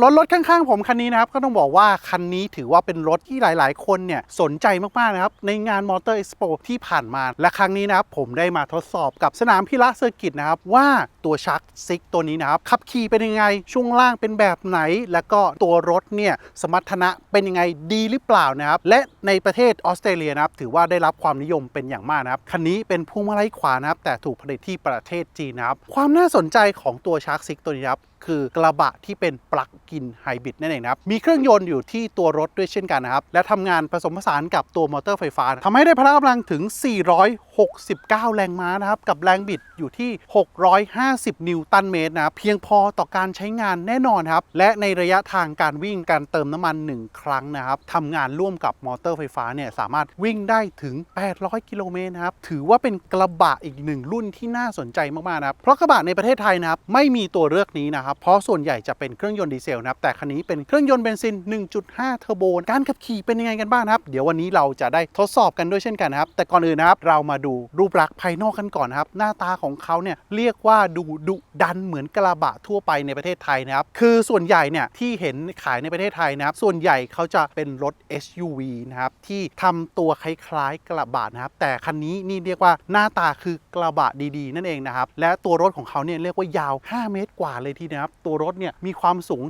รถรถข้างๆผมคันนี้นะครับก็ต้องบอกว่าคันนี้ถือว่าเป็นรถที่หลายๆ คนเนี่ยสนใจมากๆนะครับในงานมอเตอร์เอ็กซ์โปที่ผ่านมาและครั้งนี้นะครับผมได้มาทดสอบกับสนามพิระเซอร์กิตนะครับว่าตัวชักซิกตัวนี้นะครับขับขี่เป็นยังไงช่วงล่างเป็นแบบไหน แล้วก็ตัวรถเนี่ยสมรรถนะเป็นยังไงดีหรือเปล่านะครับและในประเทศออสเตรเลียนะครับถือว่าได้รับความนิยมเป็นอย่างมากนะครับคันนี้เป็นพวงมาลัยขวานะครับแต่ถูกผลิตที่ประเทศจีนนะครับความน่าสนใจของตัวชักซิกตัวนี้นะครับ คือกระบะที่เป็นปลั๊กกินไฮบริดนั่นเองนะครับ มีเครื่องยนต์อยู่ที่ตัวรถด้วยเช่นกันนะครับ และทำงานผสมผสานกับตัวมอเตอร์ไฟฟ้าทำให้ได้พละกำลังถึง 469 แรงม้านะครับ กับแรงบิดอยู่ที่ 650 นิวตันเมตรนะเพียงพอต่อการใช้งานแน่นอนครับ และในระยะทางการวิ่งการเติมน้ำมัน 1 ครั้งนะครับทำงานร่วมกับมอเตอร์ไฟฟ้าเนี่ยสามารถวิ่งได้ถึง 800 กิโลเมตรนะครับ ถือว่าเป็นกระบะอีกหนึ่งรุ่นที่น่าสนใจมากๆนะครับ เพราะกระบะในประเทศไทยนะครับไม่มีตัวเลือกนี้นะครับเพราะส่วนใหญ่จะเป็นเครื่องยนต์ดีเซลนะครับ แต่คันนี้เป็นเครื่องยนต์เบนซิน 1.5 เทอร์โบ การขับขี่เป็นยังไงกันบ้างครับ เดี๋ยววันนี้เราจะได้ทดสอบกันด้วยเช่นกันนะครับ แต่ก่อนอื่นนะครับ เรามาดูรูปลักษณ์ภายนอกกันก่อนนะครับ หน้าตาของเขาเนี่ยเรียกว่าดูดุดันเหมือนกระบะทั่วไปในประเทศไทยนะครับ คือส่วนใหญ่เนี่ยที่เห็นขายในประเทศไทยนะครับ ส่วนใหญ่เขาจะเป็นรถ SUV นะครับที่ทำตัวคล้ายๆกระบะนะครับ แต่คันนี้นี่เรียกว่าหน้าตาคือกระบะดีๆ นั่นเองนะครับ และตัวรถของเขาเนี่ยเรียกว่ายาว 5 เมตรกว่าเลยทีเดียวนะครับตัวรถเนี่ยมีความสูง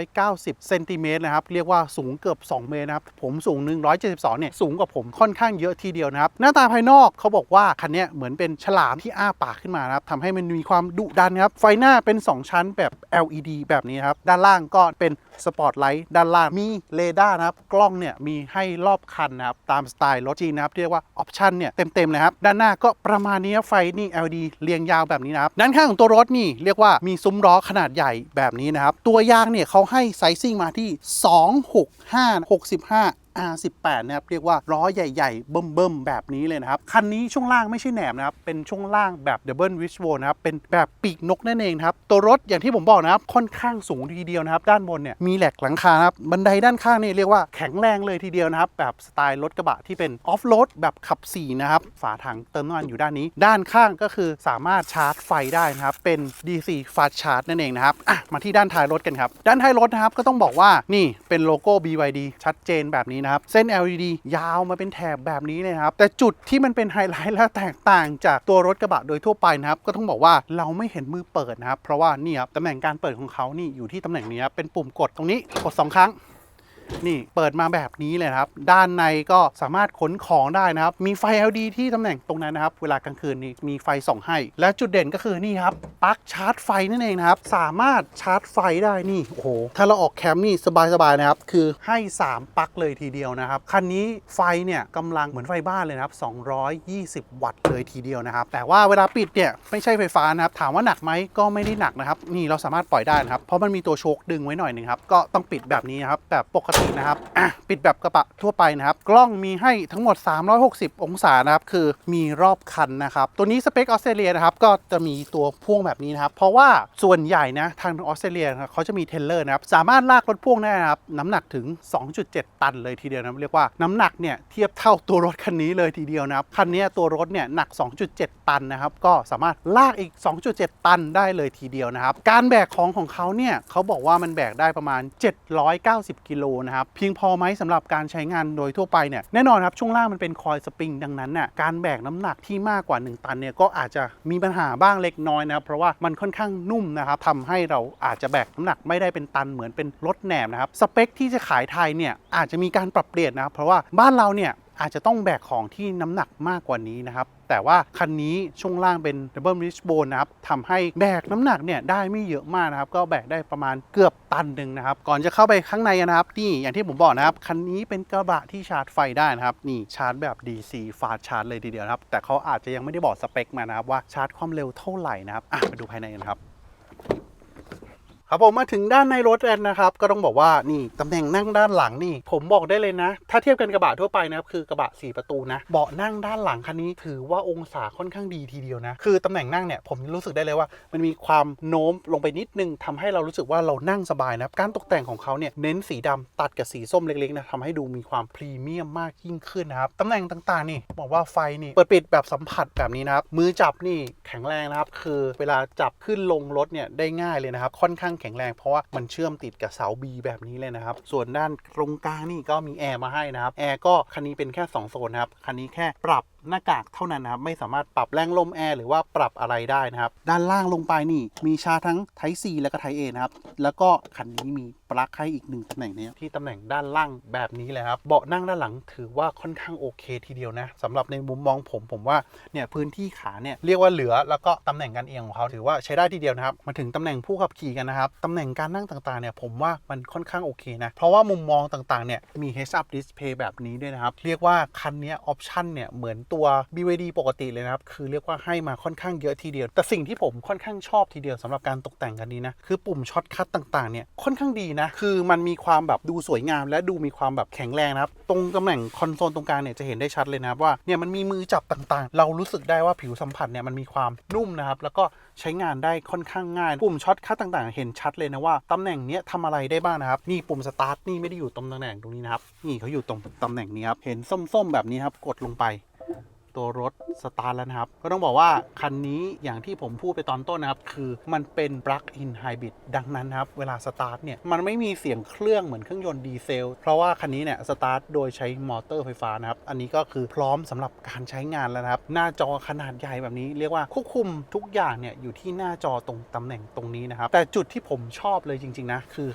190เซนติเมตรนะครับเรียกว่าสูงเกือบ 2 เมตรนะครับผมสูง 172เนี่ยสูงกว่าผมค่อนข้างเยอะทีเดียวนะครับหน้าตาภายนอกเขาบอกว่าคันนี้เหมือนเป็นฉลามที่อ้าปากขึ้นมานะครับทำให้มันมีความดุดันครับไฟหน้าเป็น 2 ชั้นแบบ LED แบบนี้ครับด้านล่างก็เป็น สปอตไลท์ด้านล่างมีเรดาร์นะครับ กล้องเนี่ยมีให้รอบคันนะครับ ตามสไตล์รถจีนนะครับ เรียกว่าออปชันเนี่ยเต็มๆเลยครับ ด้านหน้าก็ประมาณนี้ไฟนี่ LED เรียงยาวแบบนี้นะครับ ด้านข้างของตัวรถนี่เรียกว่ามีซุ้มล้อขนาดใหญ่แบบนี้นะครับ ตัวยางเนี่ยเขาให้ไซซิ่งมาที่ 265 65 R18 นะครับเรียกว่าล้อใหญ่ๆ เบิ่มๆ แบบนี้เลยนะครับ คันนี้ช่วงล่างไม่ใช่แหนมนะครับ เป็นช่วงล่างแบบ Double w i s h b o n นะครับ เป็นแบบปีกนกนั่นเองครับ ตัวรถอย่างที่ผมบอกนะครับ ค่อนข้างสูงทีเดียวนะครับ ด้านบนเนี่ยมีแหลกหลังคาครับบันไดด้านข้างนี่เรียกว่าแข็งแรงเลยทีเดียวนะครับ แบบสไตล์รถกระบะที่เป็นออฟโรดแบบขับ4นะครับฝาถังเติมน้ำมันอยู่ด้านนี้ ด้านข้างก็คือสามารถชาร์จไฟได้นะครับเป็น DC Fast Charge นั่นเองนะครับอะมาที่ด้านท้ายรถกันครับด้านท้ายรถนะครับก็ต้องบอกว่านี่เป็นโลโก้ BYD ชัดเจนแบบนี้นะครับเส้น LED ยาวมาเป็นแถบแบบนี้เลยนะครับแต่จุดที่มันเป็นไฮไลท์และแตกต่างจากตัวรถกระบะโดยทั่วไปนะครับก็ต้องบอกว่าเราไม่เห็นมือเปิดนะครับเพราะว่านี่ครับตำแหน่งการเปิดของเขานี่อยู่ที่ตำแหน่งนี้ครับเป็นปุ่มกดตรงนี้กดสองครั้ง นี่เปิดมาแบบนี้เลยครับ ด้านในก็สามารถขนของได้นะครับ มีไฟ LED ที่ตำแหน่งตรงนั้นนะครับ เวลากลางคืนนี่มีไฟส่องให้ และจุดเด่นก็คือนี่ครับปลั๊กชาร์จไฟนั่นเองนะครับ สามารถชาร์จไฟได้นี่โอ้โหถ้าเราออกแคมป์นี่สบายๆนะครับ คือให้ 3ปลั๊กเลยทีเดียวนะครับคันนี้ไฟเนี่ยกำลังเหมือนไฟบ้านเลยนะครับ 220 วัตต์เลยทีเดียวนะครับ แต่ว่าเวลาปิดเนี่ยไม่ใช่ไฟฟ้านะครับ ถามว่าหนักไหมก็ไม่ได้หนักนะครับ นี่เราสามารถปล่อยได้นะครับ เพราะมันมีตัวโชคดึงไว้หน่อยหนึ่งครับ ก็ต้องปิดแบบนี้นะครับแบบปกตินะครับปิดแบบกระบะทั่วไปนะครับ กล้องมีให้ทั้งหมด 360 องศานะครับ คือมีรอบคันนะครับ ตัวนี้สเปคออสเตรเลียนะครับ ก็จะมีตัวพ่วงแบบนี้นะครับ เพราะว่าส่วนใหญ่นะ ทางออสเตรเลียเขาจะมีเทลเลอร์นะครับ สามารถลากรถพ่วงได้นะครับ น้ำหนักถึง 2.7 ตันเลยทีเดียวนะเรียกว่าน้ำหนักเนี่ยเทียบเท่าตัวรถคันนี้เลยทีเดียวนะครับ คันนี้ตัวรถเนี่ยหนัก 2.7 ตันนะครับ ก็สามารถลากอีก 2.7 ตันได้เลยทีเดียวนะครับ การแบกของของเขาเนี่ยเขาบอกว่ามันแบกได้ประมาณ 790 กิโลนะครับเพียงพอไหมสำหรับการใช้งานโดยทั่วไปเนี่ยแน่นอนครับช่วงล่างมันเป็นคอยสปริงดังนั้นน่ะการแบกน้ำหนักที่มากกว่า 1 ตันเนี่ยก็อาจจะมีปัญหาบ้างเล็กน้อยนะครับเพราะว่ามันค่อนข้างนุ่มนะครับทำให้เราอาจจะแบกน้ำหนักไม่ได้เป็นตันเหมือนเป็นรถแหนมนะครับสเปคที่จะขายไทยเนี่ยอาจจะมีการปรับเปลี่ยนนะครับเพราะว่าบ้านเราเนี่ยอาจจะต้องแบกของที่น้ำหนักมากกว่านี้นะครับ แต่ว่าคันนี้ช่วงล่างเป็น Double Wishbone นะครับทำให้แบกน้ำหนักเนี่ยได้ไม่เยอะมากนะครับ ก็แบกได้ประมาณเกือบตันหนึ่งนะครับ ก่อนจะเข้าไปข้างในนะครับ นี่อย่างที่ผมบอกนะครับ คันนี้เป็นกระบะที่ชาร์จไฟได้นะครับ นี่ชาร์จแบบ DC ฟาชาร์จเลยทีเดียวนะครับ แต่เขาอาจจะยังไม่ได้บอกสเปคมานะครับว่าชาร์จความเร็วเท่าไหร่นะครับอะไปดูภายในกันครับ ครับผมมาถึงด้านในรถแล้วนะครับ ก็ต้องบอกว่านี่ตำแหน่งนั่งด้านหลังนี่ ผมบอกได้เลยนะ ถ้าเทียบกันกระบะทั่วไปนะครับคือกระบะ 4 ประตูนะเบาะนั่งด้านหลังคันนี้ ถือว่าองศาค่อนข้างดีทีเดียวนะคือตำแหน่งนั่งเนี่ยผมรู้สึกได้เลยว่า มันมีความโน้มลงไปนิดนึงทำให้เรารู้สึกว่าเรานั่งสบายนะครับการตกแต่งของเขาเนี่ยเน้นสีดำตัดกับสีส้มเล็กๆนะทำให้ดูมีความพรีเมียมมากยิ่งขึ้นนะครับตำแหน่งต่างๆ นี่บอกว่าไฟนี่เปิดปิดแบบสัมผัสแบบนี้นะครับมือจับนี่แข็งแรงนะครับคือเวลาจับขึ้นลงรถเนี่ยได้ง่ายเลยนะครับค่อนข้างแข็งแรง เพราะว่ามันเชื่อมติดกับเสา B แบบนี้เลยนะครับ ส่วนด้านตรงกลางนี่ก็มีแอร์มาให้นะครับ แอร์ก็คันนี้เป็นแค่ 2 โซนนะครับ คันนี้แค่ปรับหน้ากากเท่านั้นนะครับไม่สามารถปรับแรงลมแอร์หรือว่าปรับอะไรได้นะครับ ด้านล่างลงไปนี่มีชาร์จทั้ง Type C และก็ Type A นะครับ แล้วก็คันนี้มีปลั๊กให้อีกหนึ่งตำแหน่งเนี้ที่ตำแหน่งด้านล่างแบบนี้เลยครับเบาะนั่งด้านหลังถือว่าค่อนข้างโอเคทีเดียวนะสำหรับในมุมมองผมผมว่าเนี่ยพื้นที่ขาเนี่ยเรียกว่าเหลือแล้วก็ตำแหน่งการเอียงของเขาถือว่าใช้ได้ทีเดียวนะครับมาถึงตำแหน่งผู้ขับขี่กันนะครับตำแหน่งการนั่งต่างๆเนี่ยผมว่ามันค่อนข้างโอเคนะเพราะว่ามุมมองต่างๆเนี่ยมี heads up display แบบนี้ด้วยนะครับเรียกว่าคันนี้ออปชันเนี่ยเหมือนตัว BYD ปกติเลยนะครับ คือเรียกว่าให้มาค่อนข้างเยอะทีเดียว แต่สิ่งที่ผมค่อนข้างชอบทีเดียวสำหรับการตกแต่งกันนี้นะ คือปุ่มช็อตคัทต่างๆเนี่ยค่อนข้างดีนะ คือมันมีความแบบดูสวยงาม และดูมีความแบบแข็งแรงนะครับ ตรงตำแหน่งคอนโซลตรงกลางเนี่ยจะเห็นได้ชัดเลยนะครับว่าเนี่ยมันมีมือจับต่างๆ เรารู้สึกได้ว่าผิวสัมผัสเนี่ยมันมีความนุ่มนะครับแล้วก็ใช้งานได้ค่อนข้างง่ายปุ่มช็อตคัทต่างๆ เห็นชัดเลยนะว่าตำแหน่งเนี้ยทำอะไรได้บ้างนะครับนี่ปุ่มสตาร์ทนี่ไม่ได้อยู่ตรงตำแหน่งตรงนี้นะครับนี่เขาอยู่ตรงตำแหน่งนี้ครับเห็นส้มๆแบบนี้ครับกดลงไป ตัวรถสตาร์ทแล้วนะครับ ก็ต้องบอกว่า คันนี้อย่างที่ผมพูดไปตอนต้นนะครับ คือมันเป็น plug-in hybrid ดังนั้นครับ เวลาสตาร์ทเนี่ย มันไม่มีเสียงเครื่องเหมือนเครื่องยนต์ดีเซล เพราะว่าคันนี้เนี่ยสตาร์ทโดยใช้มอเตอร์ไฟฟ้านะครับ อันนี้ก็คือพร้อมสำหรับการใช้งานแล้วนะครับ หน้าจอขนาดใหญ่แบบนี้เรียกว่าควบคุมทุกอย่างเนี่ยอยู่ที่หน้าจอตรงตำแหน่งตรงนี้นะครับแต่จุดที่ผมชอบเลยจริง ๆนะคือ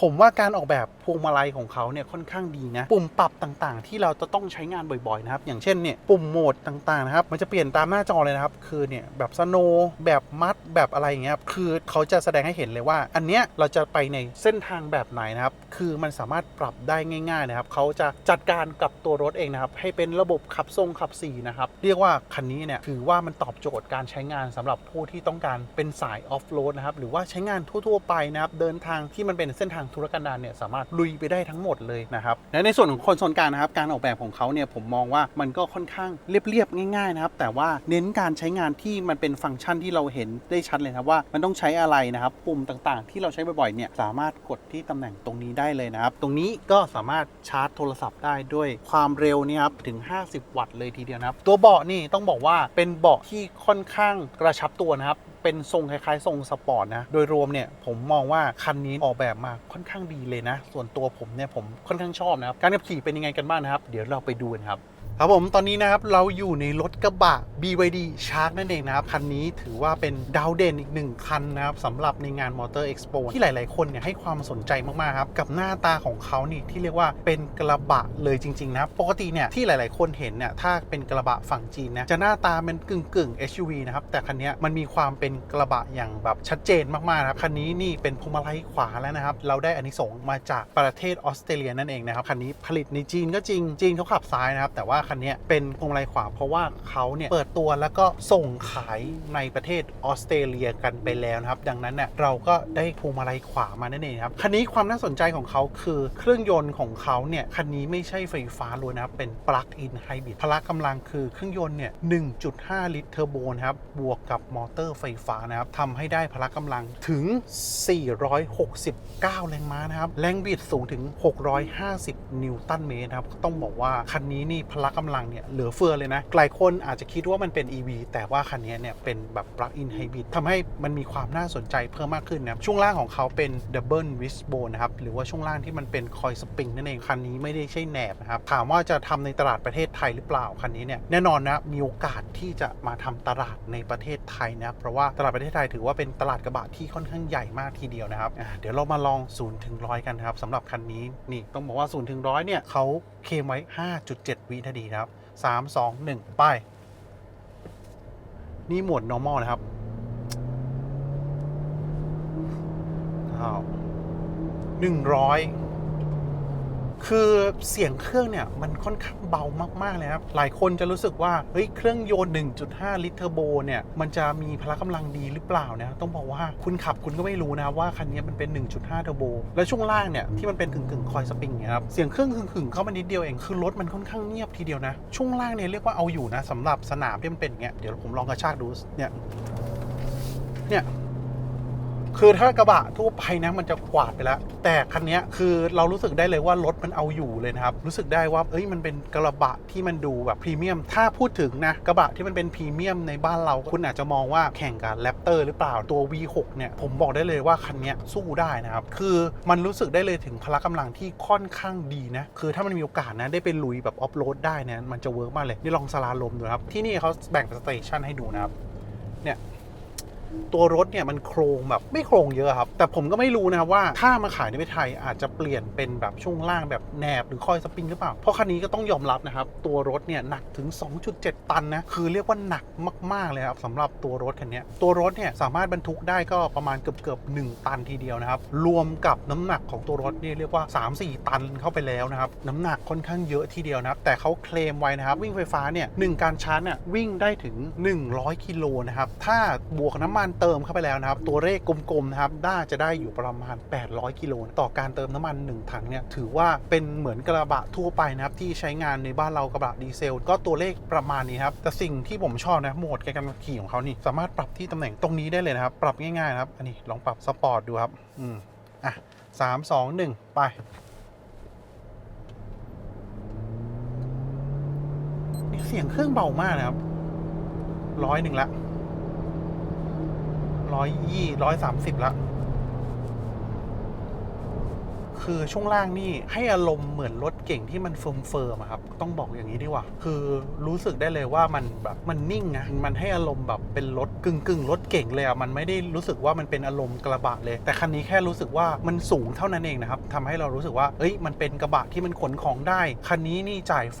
ผมว่าการออกแบบพวงมาลัยของเขาเนี่ยค่อนข้างดีนะ ปุ่มปรับต่างๆ ที่เราจะต้องใช้งานบ่อยๆนะครับ อย่างเช่นเนี่ยปุ่มโหมดต่างๆนะครับ มันจะเปลี่ยนตามหน้าจอเลยนะครับ คือเนี่ยแบบสโนแบบมัดแบบอะไรอย่างเงี้ยคือเขาจะแสดงให้เห็นเลยว่า อันเนี้ยเราจะไปในเส้นทางแบบไหนนะครับ คือมันสามารถปรับได้ง่าย ๆนะครับ เขาจะจัดการกับตัวรถเองนะครับ ให้เป็นระบบขับทรงขับสี่นะครับ เรียกว่าคันนี้เนี่ยถือว่ามันตอบโจทย์การใช้งานสำหรับผู้ที่ต้องการเป็นสายออฟโรดนะครับ หรือว่าใช้งานทั่ว ๆ ไปนะครับ เดินทางที่มันเป็นเส้นทางธุรกันดารเนี่ยสามารถลุยไปได้ทั้งหมดเลยนะครับและในส่วนของคอนโซลกลางนะครับการออกแบบของเขาเนี่ยผมมองว่ามันก็ค่อนข้างเรียบๆง่ายๆนะครับแต่ว่าเน้นการใช้งานที่มันเป็นฟังก์ชันที่เราเห็นได้ชัดเลยนะว่ามันต้องใช้อะไรนะครับปุ่มต่างๆ ที่เราใช้บ่อยๆเนี่ยสามารถกดที่ตำแหน่งตรงนี้ได้เลยนะครับ ตรงนี้ก็สามารถชาร์จโทรศัพท์ได้ด้วยความเร็วเนี่ยครับถึง 50 วัตต์เลยทีเดียวนะครับ ตัวเบาะนี่ต้องบอกว่าเป็นเบาะที่ค่อนข้างกระชับตัวนะครับ เป็นทรงคล้ายๆ ทรงสปอร์ตนะ โดยรวมเนี่ยผมมองว่าคันนี้ออกแบบมาค่อนข้างดีเลยนะ ส่วนตัวผมเนี่ยผมค่อนข้างชอบนะครับ การขับขี่เป็นยังไงกันบ้างนะครับ เดี๋ยวเราไปดูกันครับ ครับผมตอนนี้นะครับเราอยู่ในรถกระบะ BYD Shark นั่นเองนะครับ คันนี้ถือว่าเป็นดาวเด่นอีกหนึ่งคันนะครับสำหรับในงาน Motor Expo ที่หลาย ๆ คนเนี่ยให้ความสนใจมาก ๆ ครับ กับหน้าตาของเขานี่ที่เรียกว่าเป็นกระบะเลยจริง ๆ นะครับ ปกติเนี่ยที่หลาย ๆ คนเห็นเนี่ยถ้าเป็นกระบะฝั่งจีนนะจะหน้าตาเป็นกึ่งกึ่งๆ SUV นะครับแต่คันนี้มันมีความเป็นกระบะอย่างแบบชัดเจนมากๆนะครับคันนี้นี่เป็นพวงมาลัยขวาแล้วนะครับเราได้อนิสงส์มาจากประเทศออสเตรเลียนั่นเองนะครับคันนี้ผลิตในจีนก็จริงจีนเขาขับซ้ายนะครับแต่ว่าคันนี้เป็นพวงมาลัยขวาเพราะว่าเขาเนี่ยเปิดตัวแล้วก็ส่งขายในประเทศออสเตรเลียกันไปแล้วนะครับ ดังนั้นเนี่ยเราก็ได้พวงมาลัยขวามานั่นเองครับคันนี้ความน่าสนใจของเขาคือเครื่องยนต์ของเขาเนี่ยคันนี้ไม่ใช่ไฟฟ้าล้วนนะครับเป็นปลั๊กอินไฮบริดพละกำลังคือเครื่องยนต์เนี่ย1.5 ลิตรเทอร์โบนะครับบวกกับมอเตอร์ไฟฟ้านะครับทำให้ได้พละกำลังถึง 469 แรงม้านะครับแรงบิดสูงถึง 650 นิวตันเมตรนะครับต้องบอกว่าคันนี้นี่พละกำลังเนี่ยเหลือเฟือเลยนะหลายคนอาจจะคิดว่ามันเป็น EV แต่ว่าคันนี้เนี่ยเป็นแบบ plug-in hybrid ทำให้มันมีความน่าสนใจเพิ่มมากขึ้นนะช่วงล่างของเขาเป็น double wishbone นะครับหรือว่าช่วงล่างที่มันเป็นคอยสปริงนั่นเองคันนี้ไม่ได้ใช่แหนบนะครับถามว่าจะทำในตลาดประเทศไทยหรือเปล่าคันนี้เนี่ยแน่นอนนะมีโอกาสที่จะมาทำตลาดในประเทศไทยนะเพราะว่าตลาดประเทศไทยถือว่าเป็นตลาดกระบะที่ค่อนข้างใหญ่มากทีเดียวนะครับเดี๋ยวเรามาลอง0ูนย์ถึงร้อยกันนะครับสำหรับคันนี้นี่ต้องบอกว่า0ูนย์ถึงร้อยเนี่ยเขาเคมไว้ 5.7 วินาทีนะครับ 3 2 1 ไป นี่หมวด normal นะครับอ้าวหนึ่งร้อย คือเสียงเครื่องเนี่ยมันค่อนข้างเบามากๆเลยครับ หลายคนจะรู้สึกว่าเฮ้ยเครื่องยนต์ 1.5 ลิตรเทอร์โบเนี่ยมันจะมีพละกำลังดีหรือเปล่านะต้องบอกว่าคุณขับคุณก็ไม่รู้นะว่าคันนี้มันเป็น 1.5 เทอร์โบ แล้วช่วงล่างเนี่ยที่มันเป็นกึ่งคอยสปริงเนี่ยครับเสียงเครื่องหึ่งๆเข้ามานิดเดียวเองคือรถมันค่อนข้างเงียบทีเดียวนะช่วงล่างเนี่ยเรียกว่าเอาอยู่นะสำหรับสนามที่มันเป็นอย่างเงี้ยเดี๋ยวผมลองกระชากดูเนี่ยเนี่ย คือถ้ากระบะทั่วไปนะมันจะกวาดไปแล้ว แต่คันนี้คือเรารู้สึกได้เลยว่ารถมันเอาอยู่เลยนะครับ รู้สึกได้ว่าเอ้ยมันเป็นกระบะที่มันดูแบบพรีเมียม ถ้าพูดถึงนะกระบะที่มันเป็นพรีเมียมในบ้านเราคุณอาจจะมองว่าแข่งกับแรปเตอร์หรือเปล่าตัว V6 เนี่ยผมบอกได้เลยว่าคันนี้สู้ได้นะครับ คือมันรู้สึกได้เลยถึงพละกำลังที่ค่อนข้างดีนะคือถ้ามันมีโอกาสนะได้ไปลุยแบบออฟโรดได้นี่ยมันจะเวิร์กมากเลยนี่ลองสลาลมดูครับที่นี่เขาแบ่งเป็นสเตชันให้ดูนะครับเนี่ย ตัวรถเนี่ยมันโครงแบบไม่โครงเยอะครับ แต่ผมก็ไม่รู้นะครับว่าถ้ามาขายในประเทศไทยอาจจะเปลี่ยนเป็นแบบช่วงล่างแบบแหนบหรือคอยสปริงหรือเปล่า เพราะคันนี้ก็ต้องยอมรับนะครับ ตัวรถเนี่ยหนักถึง 2.7 ตันนะคือเรียกว่าหนักมาก ๆ เลยครับสำหรับตัวรถคันนี้ตัวรถเนี่ยสามารถบรรทุกได้ก็ประมาณเกือบเกือบๆ1ตันทีเดียวนะครับรวมกับน้ำหนักของตัวรถเนี่ยเรียกว่า 3-4 ตันเข้าไปแล้วนะครับน้ำหนักค่อนข้างเยอะทีเดียวนะครับแต่เขาเคลมไว้นะครับวิ่งไฟฟ้าเนี่ยหนึ่งการชาร์จเนี่ยวิ่งได้ถึง 100กิโลนะครับถ้าบวกน้ำมันเติมเข้าไปแล้วนะครับ ตัวเลขกลมๆนะครับน่าจะได้อยู่ประมาณ 800 กิโลต่อการเติมน้ำมัน 1 ถังเนี่ยถือว่าเป็นเหมือนกระบะทั่วไปนะครับที่ใช้งานในบ้านเรากระบะดีเซล ก็ตัวเลขประมาณนี้ครับแต่สิ่งที่ผมชอบนะโหมดการขับขี่ของเขานี่สามารถปรับที่ตำแหน่งตรงนี้ได้เลยนะครับ ปรับง่ายๆนะครับอันนี้ลองปรับสปอร์ตดูครับอืมอะสามสองหนึ่งไปนี่เสียงเครื่องเบามากนะครับร้อยหนึ่งละ ร้อยยี่ร้อยสามสิบละ คือช่วงล่างนี่ให้อารมณ์เหมือนรถ เก่งที่มันเฟิร์มเฟิร์มครับ ต้องบอกอย่างนี้ดีกว่า คือรู้สึกได้เลยว่ามันแบบมันนิ่งนะมันให้อารมณ์แบบเป็นรถกึ่งกึ่งๆรถเก่งเลยอะมันไม่ได้รู้สึกว่ามันเป็นอารมณ์กระบะเลย แต่คันนี้แค่รู้สึกว่ามันสูงเท่านั้นเองนะครับทำให้เรารู้สึกว่าเอ้ยมันเป็นกระบะที่มันขนของได้คันนี้นี่จ่ายไฟ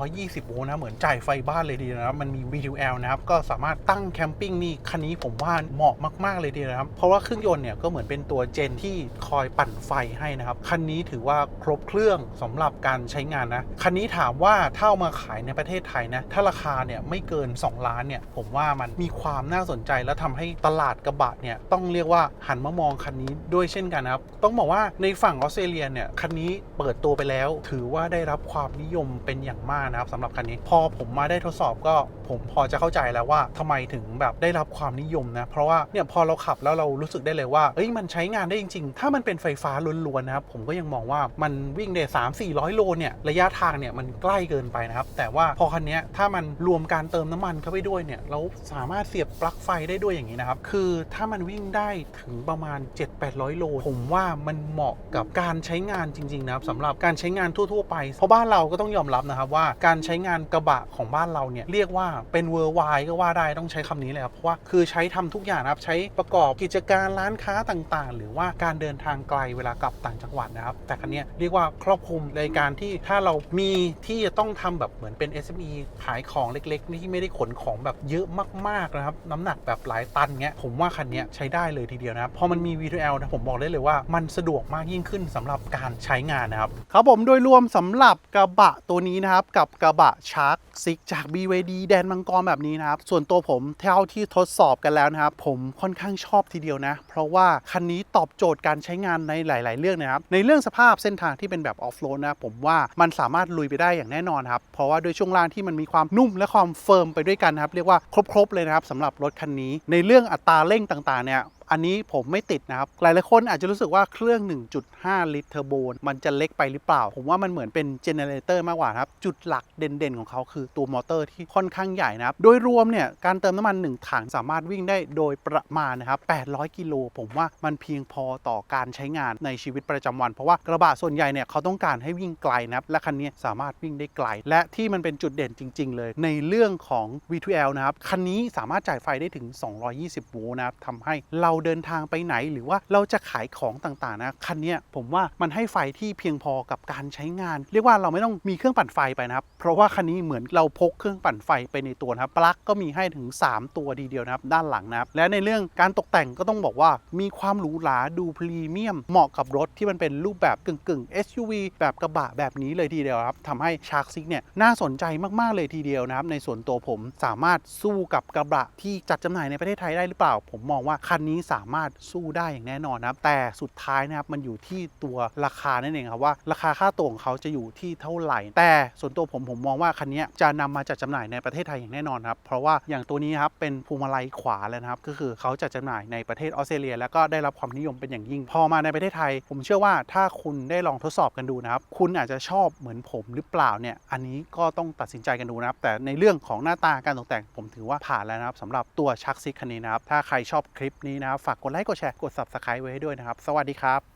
220 โวลต์นะเหมือนจ่ายไฟบ้านเลยดีนะครับมันมี V2L นะครับก็สามารถตั้งแคมปิ้งนี่คันนี้ผมว่าเหมาะมาก ๆ เลยดีนะครับ เพราะว่าเครื่องยนต์เนี่ยก็เหมือนเป็นตัวเจนที่คอยปั่นไฟให้นะครับคันนี้ถือว่าครบเครื่องสำหรับการใช้งานนะ คันนี้ถามว่าถ้าเอามาขายในประเทศไทยนะ ถ้าราคาเนี่ยไม่เกิน 2 ล้านเนี่ย ผมว่ามันมีความน่าสนใจและทำให้ตลาดกระบะเนี่ย ต้องเรียกว่าหันมามองคันนี้ด้วยเช่นกันนะครับ ต้องบอกว่าในฝั่งออสเตรเลียเนี่ย คันนี้เปิดตัวไปแล้ว ถือว่าได้รับความนิยมเป็นอย่างมากนะครับสำหรับคันนี้ พอผมมาได้ทดสอบก็ผมพอจะเข้าใจแล้วว่าทำไมถึงแบบได้รับความนิยมนะ เพราะว่าเนี่ยพอเราขับแล้วเรารู้สึกได้เลยว่าเอ้ยมันใช้งานได้จริง ๆ ถ้ามันเป็นไฟฟ้าล้วนๆนะครับผมก็ยังมองว่ามันวิ่งได้สามสี่โลเนี่ยระยะทางเนี่ยมันใกล้เกินไปนะครับ แต่ว่าพอคันนี้ถ้ามันรวมการเติมน้ำมันเข้าไปด้วยเนี่ยเราสามารถเสียบปลั๊กไฟได้ด้วยอย่างนี้นะครับ คือถ้ามันวิ่งได้ถึงประมาณ 7-800 โล ผมว่ามันเหมาะกับการใช้งานจริง ๆ นะครับสำหรับการใช้งานทั่ว ๆ ไป เพราะบ้านเราก็ต้องยอมรับนะครับว่าการใช้งานกระบะของบ้านเราเนี่ยเรียกว่าเป็นเวอร์ไวก็ว่าได้ต้องใช้คำนี้เลยครับเพราะว่าคือใช้ทำทุกอย่างนะครับใช้ประกอบกิจการร้านค้าต่างๆ หรือว่าการเดินทางไกลเวลากลับต่างจังหวัดนะครับ แต่คันนี้เรียกว่าครอบคลุมในการที่ถ้าเรามีที่จะต้องทำแบบเหมือนเป็น SME ขายของเล็กๆ ที่ไม่ได้ขนของแบบเยอะมากๆนะครับ น้ำหนักแบบหลายตันเงี้ยผมว่าคันนี้ใช้ได้เลยทีเดียวนะพอมันมี V2L นะผมบอกได้เลยว่ามันสะดวกมากยิ่งขึ้นสำหรับการใช้งานนะครับครับผมโดยรวมสำหรับกระบะตัวนี้นะครับ กับกระบะชาร์กซิกจาก BYD แดนมังกรแบบนี้นะครับ ส่วนตัวผมเท่าที่ทดสอบกันแล้วนะครับ ผมค่อนข้างชอบทีเดียวนะ เพราะว่าคันนี้ตอบโจทย์การใช้งานในหลาย ๆ เรื่องนะครับในเรื่องสภาพเส้นทางที่เป็นแบบออฟโรดนะผมว่ามันสามารถลุยไปได้อย่างแน่นอนครับ เพราะว่าด้วยช่วงล่างที่มันมีความนุ่มและความเฟิร์มไปด้วยกันครับ เรียกว่าครบๆเลยนะครับสำหรับรถคันนี้ ในเรื่องอัตราเร่งต่างๆเนี่ย อันนี้ผมไม่ติดนะครับ หลายๆคนอาจจะรู้สึกว่าเครื่อง 1.5 ลิตรเทอร์โบมันจะเล็กไปหรือเปล่า ผมว่ามันเหมือนเป็นเจเนเรเตอร์มากกว่าครับ จุดหลักเด่นๆ ของเขาคือตัวมอเตอร์ที่ค่อนข้างใหญ่นะครับ โดยรวมเนี่ย การเติมน้ำมัน 1 ถังสามารถวิ่งได้โดยประมาณนะครับ 800 กิโล ผมว่ามันเพียงพอต่อการใช้งานในชีวิตประจำวัน เพราะว่ากระบะส่วนใหญ่เนี่ยเขาต้องการให้วิ่งไกลนะครับ และคันนี้สามารถวิ่งได้ไกล และที่มันเป็นจุดเด่นจริง ๆ เลย ในเรื่องของ V2L นะครับ คันนี้สามารถจ่ายไฟได้ถึง 220 โวลต์นะครับทำให้เราเดินทางไปไหน หรือว่าเราจะขายของต่างๆนะคันนี้ผมว่ามันให้ไฟที่เพียงพอกับการใช้งาน เรียกว่าเราไม่ต้องมีเครื่องปั่นไฟไปนะครับ เพราะว่าคันนี้เหมือนเราพกเครื่องปั่นไฟไปในตัวนะครับปลั๊กก็มีให้ถึง 3 ตัวดีเดียวนะครับด้านหลังนะครับและในเรื่องการตกแต่งก็ต้องบอกว่ามีความหรูหราดูพรีเมียม เหมาะกับรถที่มันเป็นรูปแบบกึ่งๆ SUV แบบกระบะแบบนี้เลยทีเดียวครับทำให้ชาร์กซิกเนี่ยน่าสนใจมากๆเลยทีเดียวนะครับ ในส่วนตัวผมสามารถสู้กับกระบะที่จัดจำหน่ายในประเทศไทยได้หรือเปล่า ผมมองว่าคันนี้สามารถสู้ได้อย่างแน่นอนนะครับ แต่สุดท้ายนะครับมันอยู่ที่ตัวราคานั่นเองครับว่าราคาค่าตัวของเขาจะอยู่ที่เท่าไหร่ แต่ส่วนตัวผมผมมองว่าคันนี้จะนำมาจัดจำหน่ายในประเทศไทยอย่างแน่นอนครับ เพราะว่าอย่างตัวนี้ครับเป็นพวงมาลัยขวาแล้วนะครับ ก็คือเขาจะจำหน่ายในประเทศออสเตรเลีย แล้วก็ได้รับความนิยมเป็นอย่างยิ่ง พอมาในประเทศไทย ผมเชื่อว่าถ้าคุณได้ลองทดสอบกันดูนะครับ คุณอาจจะชอบเหมือนผมหรือเปล่าเนี่ย อันนี้ก็ต้องตัดสินใจกันดูนะครับ แต่ในเรื่องของหน้าตาการตกแต่งผมถือว่าผ่านแล้วนะครับสำหรับตัวชักซิกคันนี้นะครับ ถ้าใครชอบคลิปนี้นะครับฝากกดไลค์ กดแชร์ กด subscribe ไว้ให้ด้วยนะครับ สวัสดีครับ